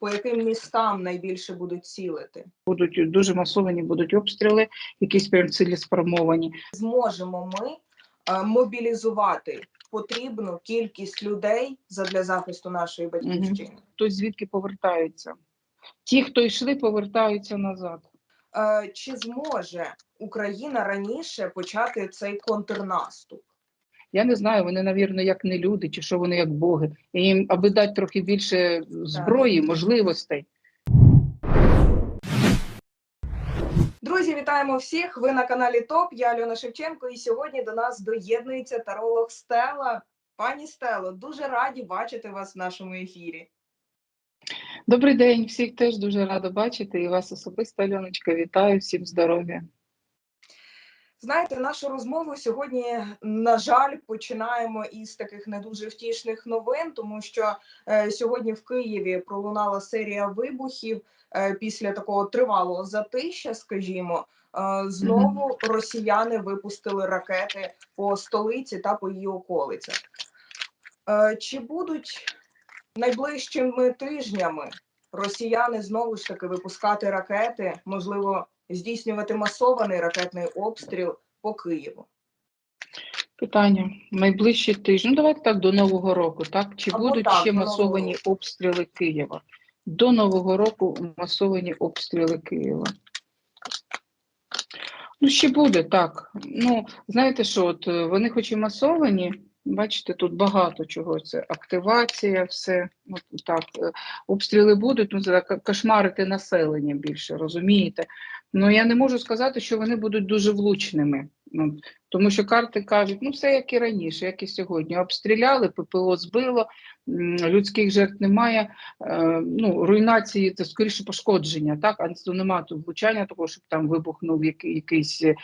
по яким містам найбільше будуть цілити? будуть дуже масовані будуть обстріли, якісь прям цілеспрямовані. Зможемо ми е, мобілізувати потрібну кількість людей задля захисту нашої батьківщини? Хтось звідки повертаються. Ті, хто йшли, повертаються назад. Е, Чи зможе Україна раніше почати цей контрнаступ? Я не знаю, вони, навірно, як не люди, чи що вони як боги. І їм, аби дати трохи більше зброї, можливостей. Друзі, вітаємо всіх! Ви на каналі ТОП. Я Альона Шевченко, і сьогодні до нас доєднується таролог Стела. Пані Стело, дуже раді бачити вас в нашому ефірі. Добрий день, всіх теж дуже рада бачити. І вас особисто, Альоночка, вітаю, всім здоров'я. Знаєте, нашу розмову сьогодні, на жаль, починаємо із таких не дуже втішних новин, тому що е, сьогодні в Києві пролунала серія вибухів е, після такого тривалого затища, скажімо. Е, знову росіяни випустили ракети по столиці та по її околицях. Е, чи будуть найближчими тижнями росіяни знову ж таки випускати ракети, можливо, здійснювати масований ракетний обстріл по Києву. Питання. Найближчі тижні. Ну, давайте так, до Нового року, так? Чи Або будуть так, ще масовані обстріли Києва? До Нового року масовані обстріли Києва. Ну, ще буде, так. Ну, знаєте що, от е, вони хоч і масовані, бачите, тут багато чого. Це активація, все. От так. е, Обстріли будуть, ну, це кошмарити населення більше, розумієте? Ну, я не можу сказати, що вони будуть дуже влучними. Ну, тому що карти кажуть, ну все як і раніше, як і сьогодні. Обстріляли, ППО збило, людських жертв немає. Е, ну, руйнації це скоріше пошкодження, так, а то немає тут влучання такого, щоб там вибухнув який, якийсь е,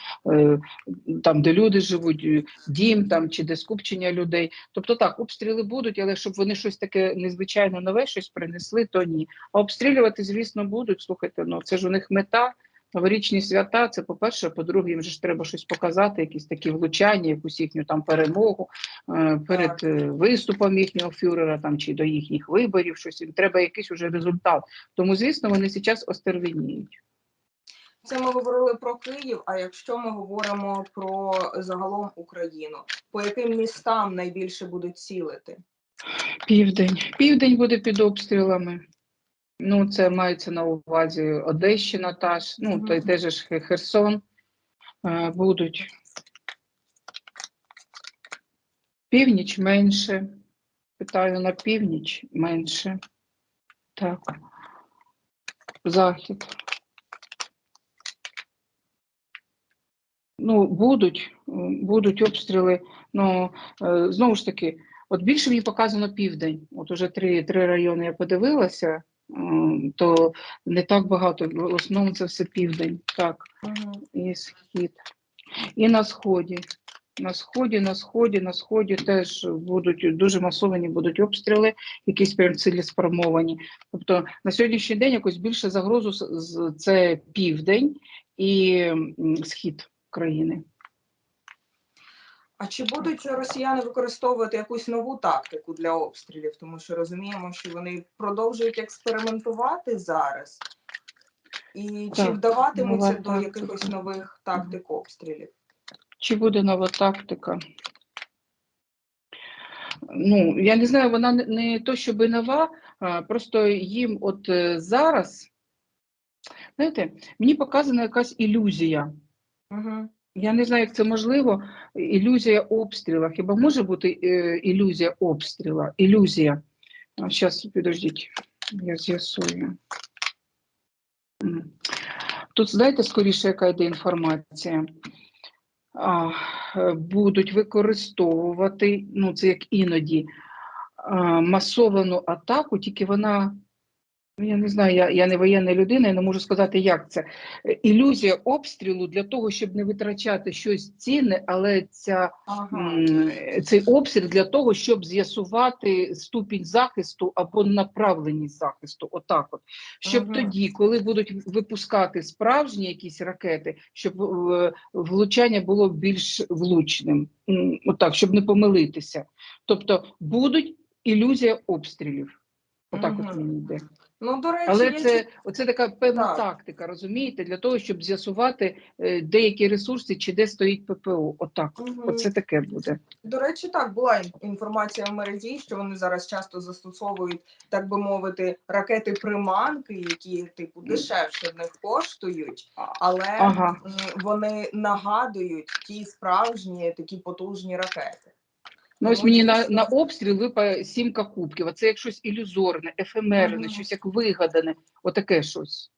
там, де люди живуть, е, дім там чи де скупчення людей. Тобто так, обстріли будуть, але щоб вони щось таке незвичайно нове щось принесли, то ні. А обстрілювати, звісно, будуть. Слухайте, ну це ж у них мета. Новорічні свята, це по-перше, по-друге, їм же ж треба щось показати, якісь такі влучання, якусь їхню там перемогу е, перед е, виступом їхнього фюрера там чи до їхніх виборів, щось їм треба якийсь уже результат. Тому, звісно, вони зараз остервеніють. Це ми говорили про Київ. А якщо ми говоримо про загалом Україну, по яким містам найбільше будуть цілити? Південь. Південь буде під обстрілами. Ну, це мається на увазі Одещина, та ж, ну, той теж ж Херсон е, будуть. Північ менше. Питаю на північ менше. Так. Захід. Ну, будуть, будуть обстріли. Ну, е, знову ж таки, от більше мені показано південь. От уже три, три райони я подивилася, то не так багато. В основному це все південь. Так і схід. І на сході. На сході, на сході, на сході теж будуть дуже масовані будуть обстріли, якісь прям цілеспрямовані. Тобто на сьогоднішній день якось більше загрозу це південь і схід країни. А чи будуть росіяни використовувати якусь нову тактику для обстрілів? Тому що розуміємо, що вони продовжують експериментувати зараз, і чи Так, вдаватимуться до тактика. якихось нових тактик обстрілів? Чи буде нова тактика? Ну, я не знаю, вона не, не то, щоб нова, просто їм от е, зараз, знаєте, мені показана якась ілюзія. Угу. Я не знаю, як це можливо. Ілюзія обстріла. Хіба може бути е, ілюзія обстріла? Ілюзія. Зараз, підождіть, я з'ясую. Тут, знаєте, скоріше, яка йде інформація. Е, будуть використовувати, ну це як іноді, масовану атаку, тільки вона, я не знаю, я, я не воєнна людина, я не можу сказати, як це. Е, Ілюзія обстрілу для того, щоб не витрачати щось цінне, але ця, Ага. м, цей обстріл для того, щоб з'ясувати ступінь захисту або направленість захисту. Отак от. Щоб Ага. тоді, коли будуть випускати справжні якісь ракети, щоб е, влучання було більш влучним. Отак, щоб не помилитися. Тобто будуть ілюзія обстрілів. Отак от мені йде. Ну, до речі, Але я це чу- оце така певна Так. тактика, розумієте, для того, щоб з'ясувати е, деякі ресурси чи де стоїть ППО. Отак. Мгм. Оце таке буде. До речі, так була інформація в мережі, що вони зараз часто застосовують, так би мовити, ракети приманки, які типу дешевше в них коштують, але Ага. вони нагадують ті справжні такі потужні ракети. Ну, ось мені на, на обстріл випає сімка кубків, а це як щось ілюзорне, ефемерне, щось як вигадане, отаке щось.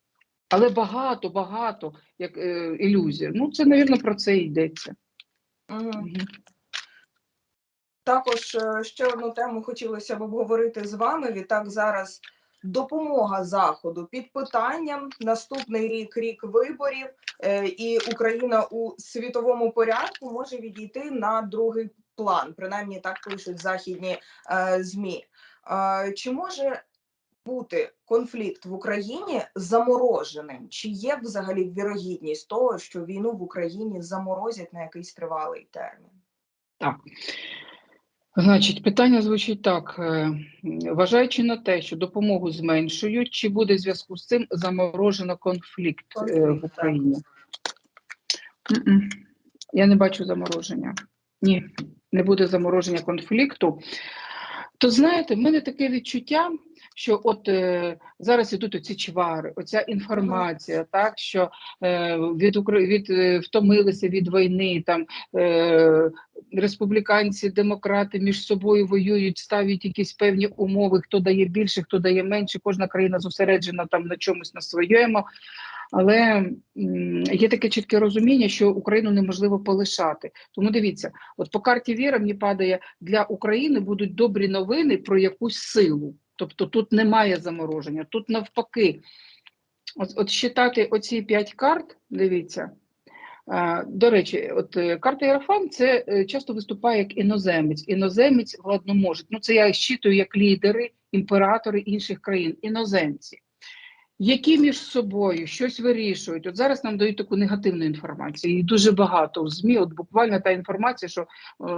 Але багато, багато як е, ілюзія. Ну, це, мабуть, про це йдеться. Мгм. Мгм. Також е, ще одну тему хотілося б обговорити з вами. Відтак зараз допомога заходу під питанням. Наступний рік рік виборів, е, і Україна у світовому порядку може відійти на другий план. Принаймні так пишуть західні е, змі. Е, чи може бути конфлікт в Україні замороженим? Чи є взагалі вірогідність того, що війну в Україні заморозять на якийсь тривалий термін? Так. Значить, питання звучить так: е, вважаючи на те, що допомогу зменшують, чи буде в зв'язку з цим заморожено конфлікт, Конфлікт, в. Україні? М-м. Я не бачу замороження. Ні, не буде замороження конфлікту. То знаєте, в мене таке відчуття, що от е, зараз ідуть оці чвари, оця інформація, так що е, від від е, втомилися від війни, там е, республіканці, демократи між собою воюють, ставлять якісь певні умови, хто дає більше, хто дає менше. Кожна країна зосереджена там на чомусь на своєму. Але є таке чітке розуміння, що Україну неможливо полишати. Тому дивіться, от по карті Віра мені падає для України будуть добрі новини про якусь силу. Тобто тут немає замороження, тут навпаки. От, от считати оці п'ять карт, дивіться. До речі, от е, карта Єрофан це е, часто виступає як іноземець. Іноземець гладноможець. Ну це я щитую як лідери, імператори інших країн, іноземці, які між собою щось вирішують. От зараз нам дають таку негативну інформацію, її дуже багато в ЗМІ. От буквально та інформація, що е,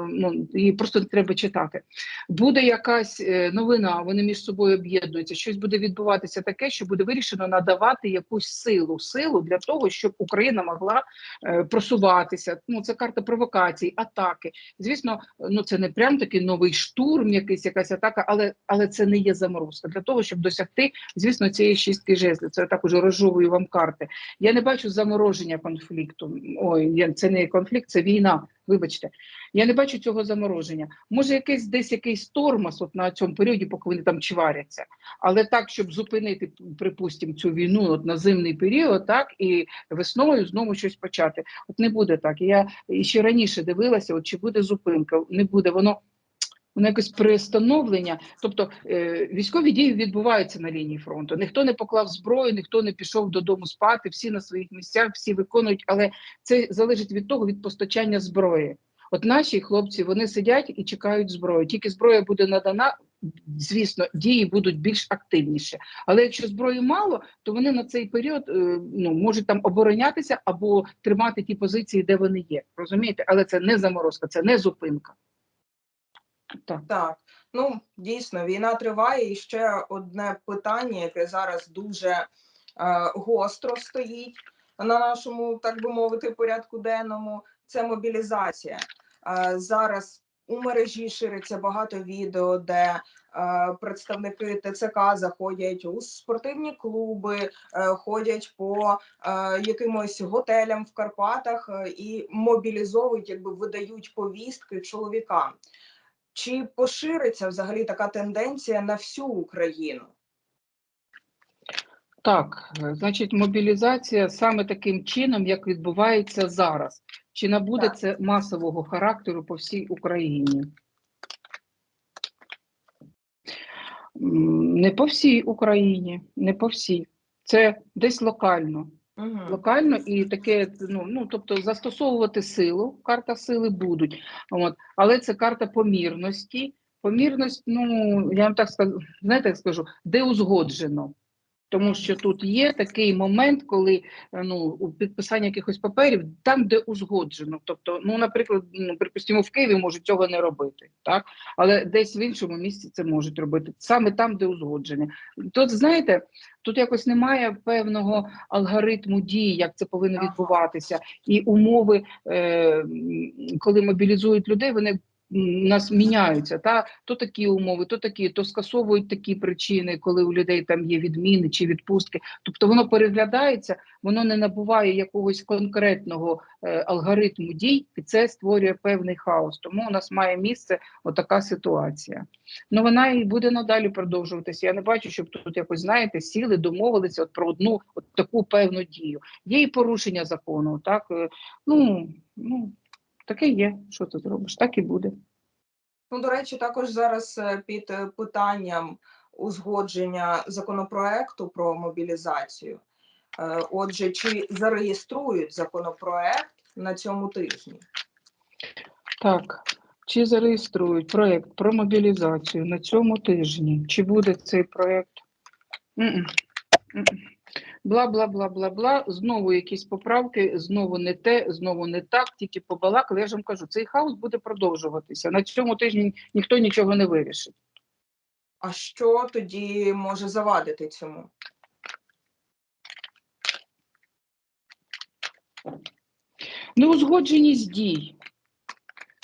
ну її просто не треба читати. Буде якась е, новина, вони між собою об'єднуються. Щось буде відбуватися таке, що буде вирішено надавати якусь силу, силу для того, щоб Україна могла е, просуватися. Ну це карта провокацій, атаки. Звісно, ну це не прям такий новий штурм, якийсь якась атака, але але це не є заморозка. Для того, щоб досягти, звісно, цієї шістки жезлів. Це я так уже розжовую вам карти. Я не бачу замороження конфлікту. Ой, це не конфлікт, це війна. Вибачте, я не бачу цього замороження. Може, якийсь десь якийсь тормоз от на цьому періоді, поки вони там чваряться. Але так, щоб зупинити, припустимо, цю війну от на зимний період, так і весною знову щось почати. От не буде так. Я ще раніше дивилася, от чи буде зупинка. Не буде воно. Воно якось пристановлення, тобто е, військові дії відбуваються на лінії фронту. Ніхто не поклав зброю, ніхто не пішов додому спати, всі на своїх місцях, всі виконують, але це залежить від того, від постачання зброї. От наші хлопці вони сидять і чекають зброю. Тільки зброя буде надана, звісно, дії будуть більш активніші. Але якщо зброї мало, то вони на цей період е, ну можуть там оборонятися або тримати ті позиції, де вони є. Розумієте? Але це не заморозка, це не зупинка. Так. Так, ну дійсно, війна триває. І ще одне питання, яке зараз дуже е, гостро стоїть на нашому, так би мовити, порядку денному. Це мобілізація. Е, зараз у мережі шириться багато відео, де е, представники ТЦК заходять у спортивні клуби, е, ходять по е, якимось готелям в Карпатах е, і мобілізовують, якби видають повістки чоловікам. Чи пошириться взагалі така тенденція на всю Україну? Так, значить, мобілізація саме таким чином, як відбувається зараз. Чи набуде Так. це масового характеру по всій Україні? Не по всій Україні, не по всій. Це десь локально. Угу. Локально і таке, ну, ну тобто застосовувати силу, карта сили будуть. От. Але це карта помірності. Помірність, ну я вам так скажу, знаєте, як скажу, де узгоджено. Тому що тут є такий момент, коли е, ну, у підписання якихось паперів, там, де узгоджено. Тобто, ну, наприклад, ну, припустимо, в Києві можуть цього не робити, так? але десь в іншому місці це можуть робити, саме там, де узгодження. Тут, знаєте, тут якось немає певного алгоритму дії, як це повинно відбуватися. І умови, е, коли мобілізують людей, вони нас міняються. Та? То такі умови, то такі, то скасовують такі причини, коли у людей там є відміни чи відпустки. Тобто воно переглядається, воно не набуває якогось конкретного е, алгоритму дій, і це створює певний хаос. Тому у нас має місце отака ситуація. Ну вона і буде надалі продовжуватися. Я не бачу, щоб тут якось знаєте, сіли, домовилися от про одну от таку певну дію. Є і порушення закону, так е, ну, ну таке є. Що ти зробиш? Так і буде. Ну, до речі, також зараз е, під е, питанням узгодження законопроекту про мобілізацію. Е, Отже, чи зареєструють законопроект на цьому тижні? Так, чи зареєструють проєкт про мобілізацію на цьому тижні? Чи буде цей проєкт? М-м, м-м. Бла, бла, бла, бла, бла. Знову якісь поправки, знову не те, знову не так, тільки побалакали. Я ж вам кажу, цей хаос буде продовжуватися. На цьому тижні ніхто нічого не вирішить. А що тоді може завадити цьому? Неузгодженість дій.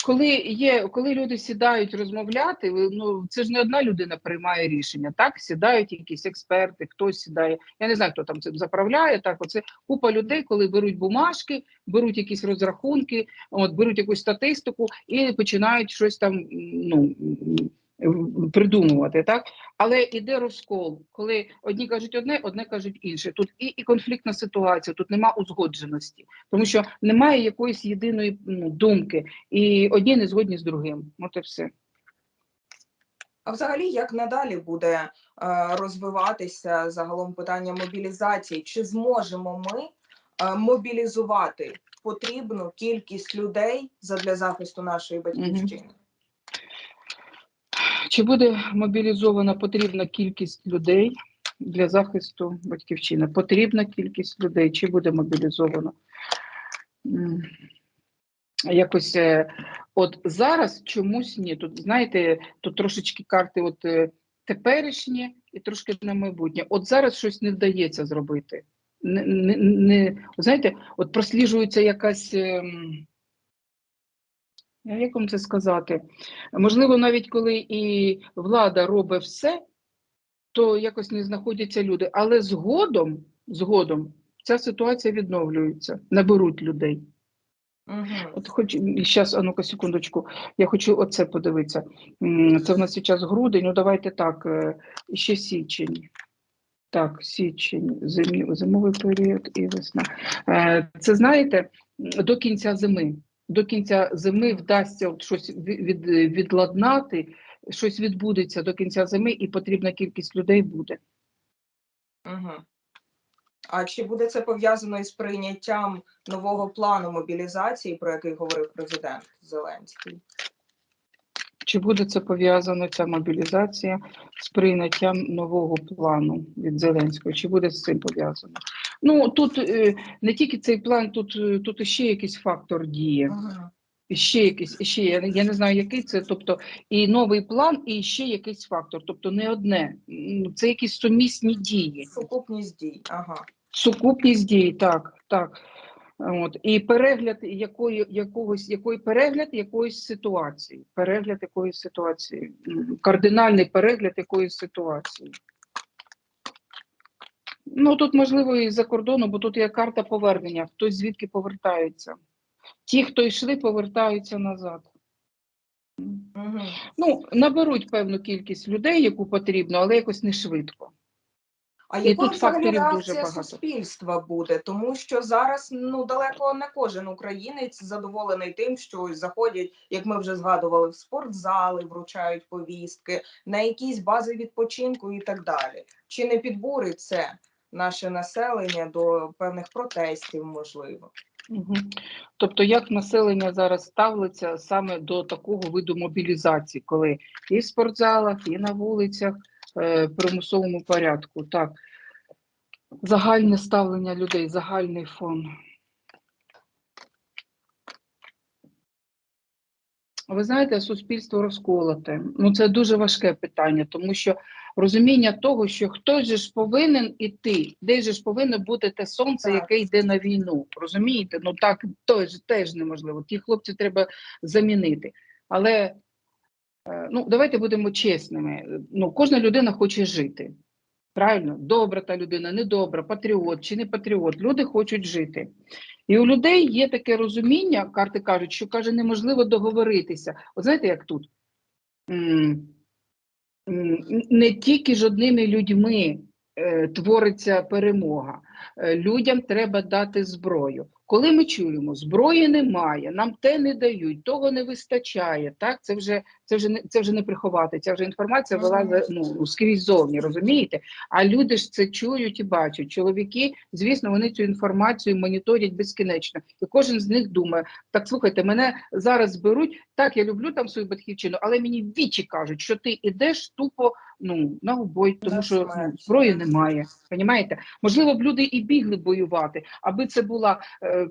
Коли є, коли люди сідають розмовляти, ну це ж не одна людина приймає рішення. Так сідають якісь експерти, хтось сідає. Я не знаю, хто там цим заправляє. Так, оце купа людей, коли беруть бумажки, беруть якісь розрахунки, от беруть якусь статистику і починають щось там ну придумувати. Так, але іде розкол, коли одні кажуть одне, одне кажуть інше. Тут і, і конфліктна ситуація, тут нема узгодженості, тому що немає якоїсь єдиної ну, думки, і одні не згодні з другим. От і все. А взагалі, як надалі буде е, розвиватися загалом питання мобілізації? Чи зможемо ми е, мобілізувати потрібну кількість людей задля захисту нашої батьківщини? Чи буде мобілізована потрібна кількість людей для захисту батьківщини? Потрібна кількість людей, чи буде мобілізовано? Якось е, от зараз чомусь ні. Тут знаєте, тут трошечки карти от е, теперішнє і трошки на майбутнє. От зараз щось не вдається зробити. Не, не, не, знаєте, от просліджується якась. Як вам це сказати? Можливо, навіть коли і влада робить все, то якось не знаходяться люди. Але згодом, згодом ця ситуація відновлюється, наберуть людей. Угу. От хоч зараз, а ну-ка, секундочку, я хочу оце подивитися. Це в нас зараз грудень, ну давайте так, е, ще січень. Так, січень, зимі, зимовий період і весна. Е, Це знаєте, до кінця зими. До кінця зими вдасться от щось від, від, відладнати, щось відбудеться до кінця зими, і потрібна кількість людей буде. Угу. А чи буде це пов'язано із прийняттям нового плану мобілізації, про який говорив президент Зеленський? Чи буде це пов'язано ця мобілізація з прийняттям нового плану від Зеленського? Чи буде з цим пов'язано? Ну тут е, не тільки цей план, тут, е, тут іще якийсь фактор діє. Ще якийсь, ще я, не- я не знаю, який це. Тобто і новий план, і ще якийсь фактор. Тобто не одне. Це якісь сумісні дії. Сукупність дій. Ага. Сукупність дій, так, так. От. І перегляд якої, якогось, якої перегляд якоїсь ситуації. Перегляд якоїсь ситуації. Кардинальний перегляд якоїсь ситуації. Ну, тут, можливо, і за кордону, бо тут є карта повернення. Хтось звідки повертається. Ті, хто йшли, повертаються назад. Угу. Ну, наберуть певну кількість людей, яку потрібно, але якось не швидко. А І якою тут взагалі факторів дуже реакція багато. суспільства буде? Тому що зараз ну далеко не кожен українець задоволений тим, що ось заходять, як ми вже згадували, в спортзали, вручають повістки, на якісь бази відпочинку і так далі. Чи не підбурить це наше населення до певних протестів, можливо? Угу. Тобто, як населення зараз ставиться саме до такого виду мобілізації, коли і в спортзалах, і на вулицях примусовому порядку. Так. загальне ставлення людей, загальний фон. Ви знаєте, суспільство розколоте. Ну це дуже важке питання, тому що розуміння того, що хтось же ж повинен іти, десь же ж повинно бути те сонце, Так. яке йде на війну. Розумієте? Ну так теж, теж неможливо. Ті хлопці треба замінити. Але е, ну, давайте будемо чесними. Ну, кожна людина хоче жити. Правильно, добра та людина, недобра, патріот чи не патріот. Люди хочуть жити. І у людей є таке розуміння, карти кажуть, що каже, неможливо договоритися. От знаєте, як тут? Не тільки з одними людьми е, твориться перемога. Е, Людям треба дати зброю. Коли ми чуємо, зброї немає, нам те не дають, того не вистачає. Так, це вже це вже не це вже не приховати. Ця вже інформація вилазить ну скрізь зовні, розумієте? А люди ж це чують і бачать. Чоловіки, звісно, вони цю інформацію моніторять безкінечно, і кожен з них думає: так слухайте, мене зараз зберуть. Так, я люблю там свою батьківщину, але мені вічі кажуть, що ти ідеш тупо ну на убой, тому що ну, зброї немає. Понімаєте? Можливо, б люди і бігли воювати, аби це була. Е,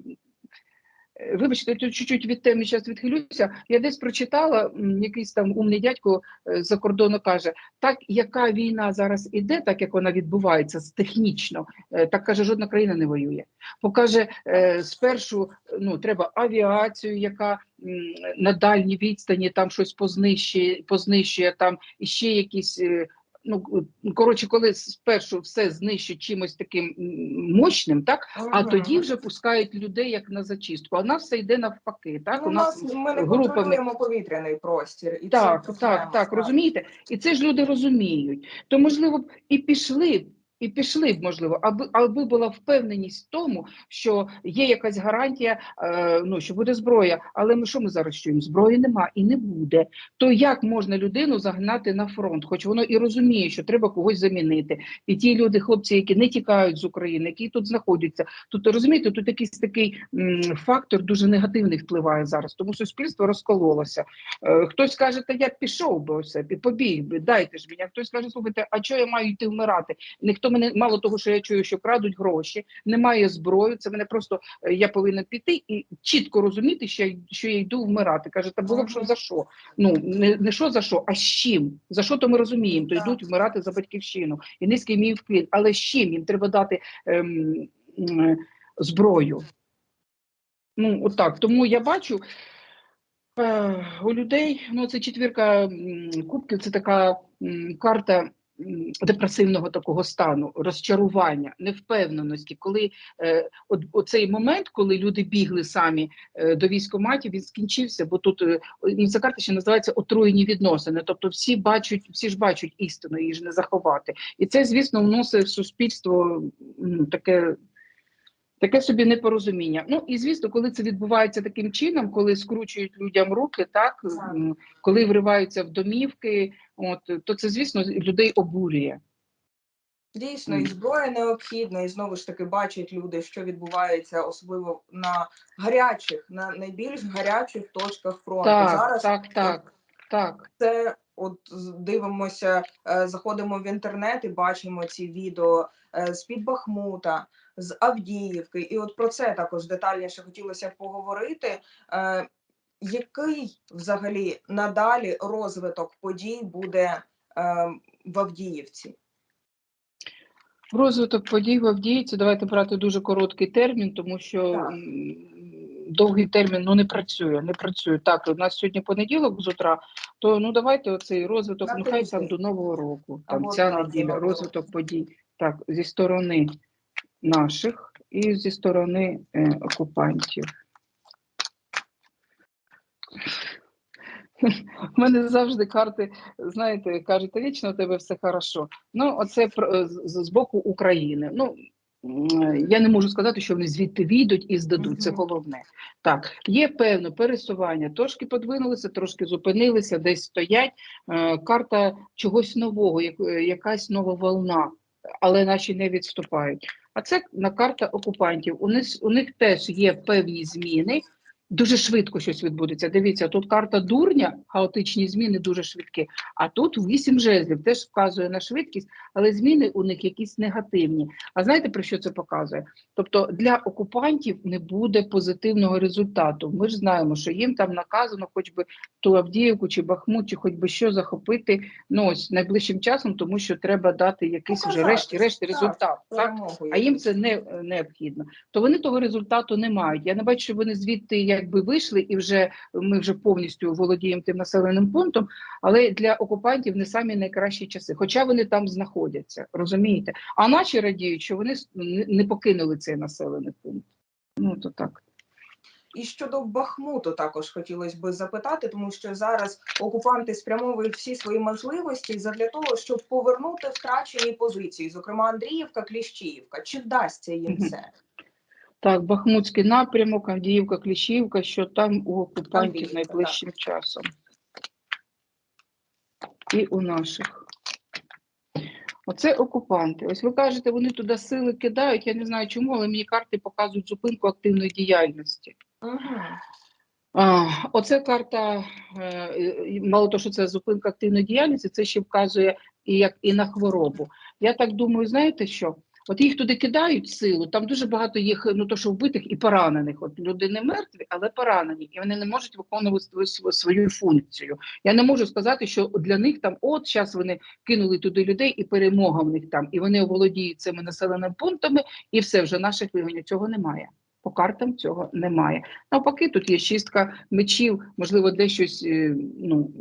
Вибачте, я тут чуть-чуть від теми зараз відхилюся. Я десь прочитала, якийсь там умний дядько е, за кордону каже: так, яка війна зараз іде, так як вона відбувається технічно, е, так каже, жодна країна не воює. Покаже е, спершу ну, треба авіацію, яка на дальній відстані там щось познищує, познищує там і ще якісь. Е, Ну, коротше, коли спершу все знищить чимось таким мощним, так а Мгм. тоді вже пускають людей як на зачистку. А в нас все йде навпаки. Так Ну, у нас ми не групами контролюємо повітряний простір. І це так, так, так, розумієте? І це ж люди розуміють. То, можливо, б і пішли б, і пішли б, можливо, аби, аби була впевненість в тому, що є якась гарантія, е, ну, що буде зброя. Але ми що ми зараз чуємо? Зброї нема і не буде. То як можна людину загнати на фронт? Хоч воно і розуміє, що треба когось замінити. І ті люди, хлопці, які не тікають з України, які тут знаходяться, тут розумієте, тут якийсь такий м, фактор дуже негативний впливає зараз, тому суспільство розкололося. Е, Хтось каже, та я пішов би ось побіг би, дайте ж мені. Хтось каже, слухайте, а чого я маю йти вмирати? Ніхто мене мало того, що я чую, що крадуть гроші, немає зброї. Це мене просто е, я повинна піти і чітко розуміти, що я, що я йду вмирати. Каже, та було б що за що? Ну не, не що за що, а з чим? За що то ми розуміємо? То йдуть вмирати за батьківщину. І низький мій вклін. Але з чим їм треба дати ем, м, зброю? Ну, отак. Тому я бачу е, у людей, ну це четвірка кубків, це така карта депресивного такого стану, розчарування, невпевненості. Коли е, оцей момент, коли люди бігли самі е, до військкоматів, він скінчився, бо тут е, ну, ця карта ще називається отруєні відносини. Тобто всі бачать, всі ж бачать істину, її ж не заховати. І це, звісно, вносить в суспільство таке. Таке собі непорозуміння. Ну і звісно, коли це відбувається таким чином, коли скручують людям руки, так коли вриваються в домівки, от то це звісно людей обурює. Дійсно, і зброя необхідна, і знову ж таки бачать люди, що відбувається, особливо на гарячих, на найбільш гарячих точках фронту. Так, Зараз так, так, так. це от дивимося, е, заходимо в інтернет і бачимо ці відео е, з під Бахмута, з Авдіївки. І от про це також детальніше хотілося б поговорити. Е, Який взагалі надалі розвиток подій буде е, в Авдіївці? Розвиток подій в Авдіївці, давайте брати дуже короткий термін, тому що Так. довгий термін ну не працює. Не працює. Так, у нас сьогодні понеділок з утра, то ну давайте оцей розвиток, На ну там до Нового року, там Або ця неділя, розвиток подій. Так, зі сторони наших і зі сторони е, окупантів. У мене завжди карти, знаєте, кажуть, «Та вічно у тебе все хорошо. Ну, оце з, з боку України. Ну, я не можу сказати, що вони звідти війдуть і здадуть. Це головне. Так, є певне пересування. Трошки подвинулися, трошки зупинилися, десь стоять. Е, карта чогось нового, як- якась нова волна, але наші не відступають. А це на карта окупантів. У них, у них теж є певні зміни. Дуже швидко щось відбудеться. Дивіться, тут карта дурня, хаотичні зміни дуже швидкі. А тут вісім жезлів теж вказує на швидкість, але зміни у них якісь негативні. А знаєте про що це показує? Тобто для окупантів не буде позитивного результату. Ми ж знаємо, що їм там наказано, хоч би ту Авдіївку чи Бахмут, чи хоч би що захопити ну ось найближчим часом, тому що треба дати якийсь вже Показати, решті-решт так, результат. Так? перемогу А їм це не необхідно. То вони того результату не мають. Я не бачу, що вони звідти якби вийшли, і вже ми вже повністю володіємо тим населеним пунктом. Але для окупантів не самі найкращі часи, хоча вони там знаходяться, розумієте? А наші радіють, що вони не покинули цей населений пункт. Ну то так. І щодо Бахмуту також хотілося би запитати, тому що зараз окупанти спрямовують всі свої можливості для того, щоб повернути втрачені позиції, зокрема Андріївка, Кліщіївка. Чи вдасться їм це? Так, Бахмутський напрямок, Авдіївка, Кліщівка, що там у окупантів найближчим часом. І у наших. Оце окупанти. Ось ви кажете, вони туди сили кидають. Я не знаю чому, але мені карти показують зупинку активної діяльності. Угу. А, оце карта, е, мало того, що це зупинка активної діяльності, це ще вказує і як і на хворобу. Я так думаю, знаєте що? От їх туди кидають силу, там дуже багато їх, ну то що вбитих і поранених. От люди не мертві, але поранені, і вони не можуть виконувати свою- функцію. Я не можу сказати, що для них там, от зараз вони кинули туди людей, і перемога в них там, і вони оволодіють цими населеними пунктами, і все вже наших вигонів. Цього немає. По картам цього немає. Навпаки, тут є шістка мечів, можливо, де щось е, ну,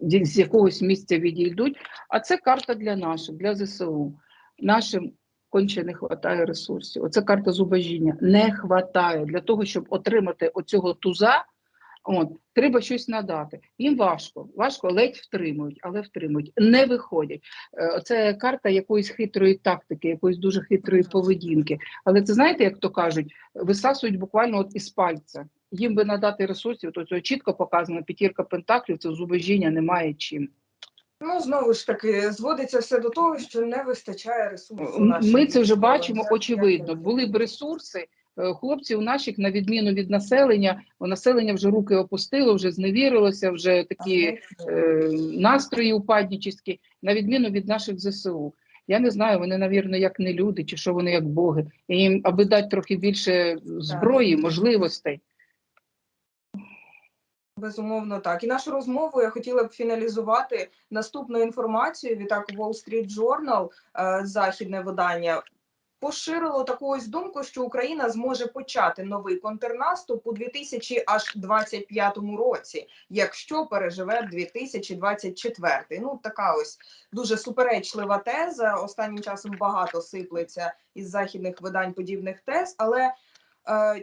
з якогось місця відійдуть. А це карта для наших, для ЗСУ. Нашим конче не вистачає ресурсів. Оце карта зубожіння. Не вистачає для того, щоб отримати оцього туза. От, треба щось надати. Їм важко, важко, ледь втримують, але втримують, не виходять. Е, Це карта якоїсь хитрої тактики, якоїсь дуже хитрої поведінки. Але це знаєте, як то кажуть, висасують буквально от із пальця. Їм би надати ресурсів, то цього чітко показано, п'ятірка пентаклів, це зубожіння немає чим. Ну знову ж таки зводиться все до того, що не вистачає ресурсу. Ми це вже бачимо очевидно. Були б ресурси. е, Хлопців наших, на відміну від населення, бо населення вже руки опустило, вже зневірилося, вже такі е, настрої упаднічі, на відміну від наших ЗСУ. Я не знаю, вони, навірно, як не люди, чи що вони як боги. І їм, аби дати трохи більше зброї, можливостей. Безумовно, так. І нашу розмову я хотіла б фіналізувати наступною інформацією. Відтак Wall Street Journal, е, західне видання, поширило таку ось думку, що Україна зможе почати новий контрнаступ у 2025 році, якщо переживе 2024. Ну, така ось дуже суперечлива теза. Останнім часом багато сиплеться із західних видань подібних тез, але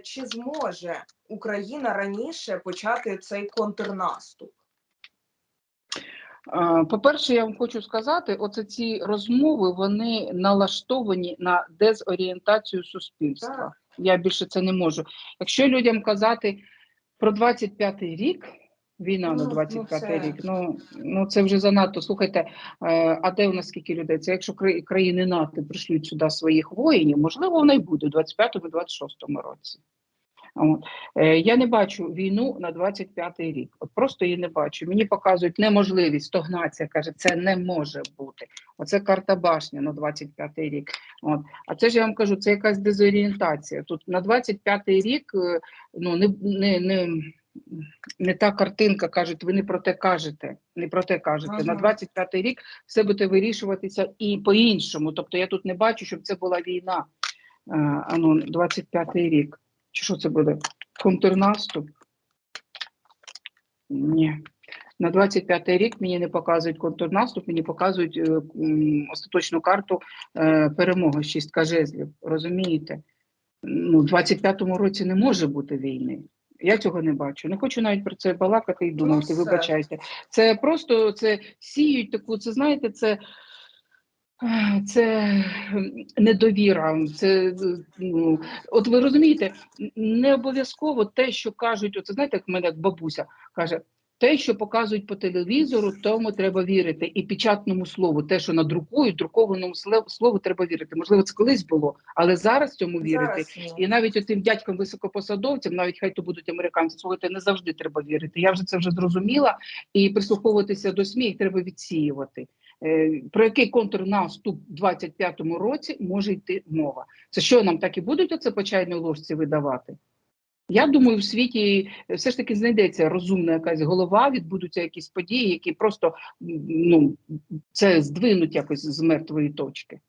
чи зможе Україна раніше почати цей контрнаступ? Е, По-перше, я вам хочу сказати, оце ці розмови вони налаштовані на дезорієнтацію суспільства. Так. Я більше це не можу. Якщо людям казати про 25-й рік, війна Ну, на ну, 25-й це- рік, ну, ну це вже занадто. Слухайте, е, а де у нас скільки людей? Це якщо країни НАТО пришлють сюди своїх воїнів, можливо, вона й буде у 25-26 році. От. Е, Я не бачу війну на 25-й рік. От просто її не бачу. Мені показують неможливість, стогнація каже, це не може бути. Оце карта башня на 25-й рік. От. А це ж я вам кажу, це якась дезорієнтація. Тут на 25-й рік е, ну, не, не, не, не та картинка, кажуть, ви не про те кажете. Не про те кажете. На 25-й рік все буде вирішуватися і по-іншому. Тобто я тут не бачу, щоб це була війна. А ну, 25-й рік. Чи що це буде? Контрнаступ? Ні. На 25-й рік мені не показують контрнаступ, мені показують е, остаточну карту е, перемоги, шістка жезлів. Розумієте? Ну, в 25-му році не може бути війни. Я цього не бачу. Не хочу навіть про це балакати і думати, Ну, вибачайте. Це просто це сіють таку, це знаєте, це. е, Це недовіра, це ну, от ви розумієте, не обов'язково те, що кажуть, оце знаєте, як мене як бабуся каже: Те, що показують по телевізору, тому треба вірити. І печатному слову, те, що надрукують, друкованому слову, треба вірити. Можливо, це колись було, але зараз цьому вірити. Зараз. І навіть оцим дядькам високопосадовцям, навіть хай то будуть американці, слухайте, не завжди треба вірити. Я вже це вже зрозуміла. І прислуховуватися до СМІ їх треба відсіювати. Е, Про який контрнаступ у 25-му році може йти мова? Це що нам так і будуть оце по чайній ложці видавати? Я думаю, в світі все ж таки знайдеться розумна якась голова, відбудуться якісь події, які просто ну це здвинуть якось з мертвої точки.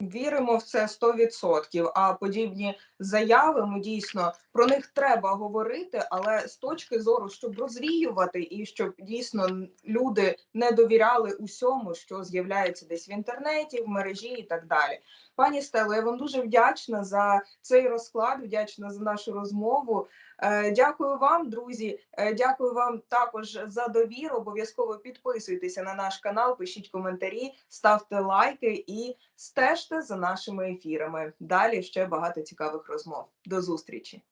Віримо в це 100%, а подібні заяви ми дійсно про них треба говорити, але з точки зору, щоб розвіювати і щоб дійсно люди не довіряли усьому, що з'являється десь в інтернеті, в мережі і так далі. Пані Стело, я вам дуже вдячна за цей розклад, вдячна за нашу розмову. Е, Дякую вам, друзі. Е, Дякую вам також за довіру. Обов'язково підписуйтеся на наш канал, пишіть коментарі, ставте лайки і стежте за нашими ефірами. Далі ще багато цікавих розмов. До зустрічі.